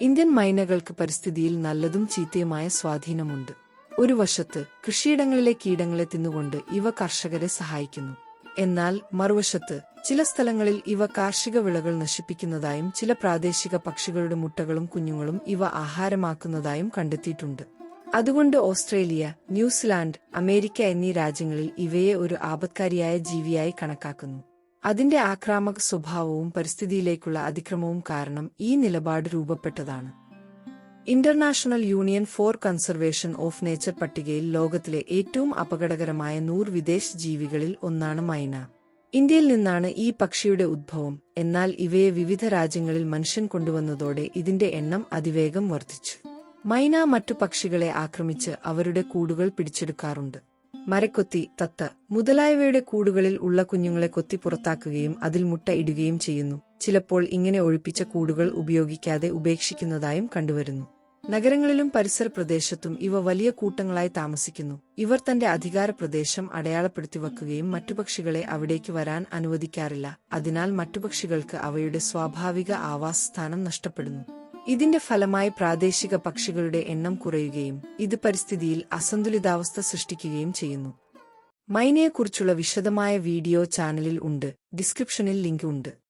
Indian മൈനകൾക്ക് പരിസ്ഥിതിയിൽ നല്ലതും ചീത്തയുമായ സ്വാധീനമുണ്ട്. ഒരു വശത്ത് കൃഷിയിടങ്ങളിലെ കീടങ്ങളെ തിന്നുകൊണ്ട് ഇവ കർഷകരെ സഹായിക്കുന്നു. എന്നാൽ മറുവശത്ത് ചില സ്ഥലങ്ങളിൽ ഇവ കാർഷിക വിളകൾ നശിപ്പിക്കുന്നതായും ചില പ്രാദേശിക പക്ഷികളുടെ മുട്ടകളും കുഞ്ഞുങ്ങളും ഇവ ആഹാരമാക്കുന്നതായും കണ്ടെത്തിയിട്ടുണ്ട്. അതുകൊണ്ട് ഓസ്ട്രേലിയ ന്യൂസിലാൻഡ് അമേരിക്ക എന്നീ രാജ്യങ്ങളിൽ ഇവയെ ഒരു ആപത്കാരിയായ ജീവിയായി കണക്കാക്കുന്നു. അതിന്റെ ആക്രാമക സ്വഭാവവും പരിസ്ഥിതിയിലേക്കുള്ള അതിക്രമവും കാരണം ഈ നിലപാട് രൂപപ്പെട്ടതാണ്. International Union for Conservation of Nature പട്ടികയിൽ ലോകത്തിലെ ഏറ്റവും അപകടകരമായ നൂറ് വിദേശ ജീവികളിൽ ഒന്നാണ് മൈന. ഇന്ത്യയിൽ നിന്നാണ് ഈ പക്ഷിയുടെ ഉദ്ഭവം എന്നാൽ ഇവയെ വിവിധ രാജ്യങ്ങളിൽ മനുഷ്യൻ കൊണ്ടുവന്നതോടെ ഇതിന്റെ എണ്ണം അതിവേഗം വർദ്ധിച്ചു. മൈന മറ്റു പക്ഷികളെ ആക്രമിച്ച് അവരുടെ കൂടുകൾ പിടിച്ചെടുക്കാറുണ്ട്. മരക്കൊത്തി തത്ത. മുതലായവയുടെ കൂടുകളിൽ ഉള്ള കുഞ്ഞുങ്ങളെ കൊത്തി പുറത്താക്കുകയും അതിൽ മുട്ട ഇടുകയും ചെയ്യുന്നു. ചിലപ്പോൾ ഇങ്ങനെ ഒഴിപ്പിച്ച കൂടുകൾ ഉപയോഗിക്കാതെ ഉപേക്ഷിക്കുന്നതായും കണ്ടുവരുന്നു. നഗരങ്ങളിലും പരിസര പ്രദേശത്തും ഇവ വലിയ കൂട്ടങ്ങളായി താമസിക്കുന്നു. ഇവർ തന്റെ അധികാര പ്രദേശം അടയാളപ്പെടുത്തി വെക്കുകയും മറ്റു പക്ഷികളെ അവിടേക്ക് വരാൻ അനുവദിക്കാറില്ല. അതിനാൽ മറ്റു പക്ഷികൾക്ക് അവയുടെ സ്വാഭാവിക ആവാസസ്ഥാനം നഷ്ടപ്പെടുന്നു. ഇതിന്റെ ഫലമായി പ്രാദേശിക പക്ഷികളുടെ എണ്ണം കുറയുകയും ഇത് പരിസ്ഥിതിയിൽ അസന്തുലിതാവസ്ഥ സൃഷ്ടിക്കുകയും ചെയ്യുന്നു. മൈനയെക്കുറിച്ചുള്ള വിശദമായ വീഡിയോ ചാനലിൽ ഉണ്ട്. ഡിസ്ക്രിപ്ഷനിൽ ലിങ്ക് ഉണ്ട്.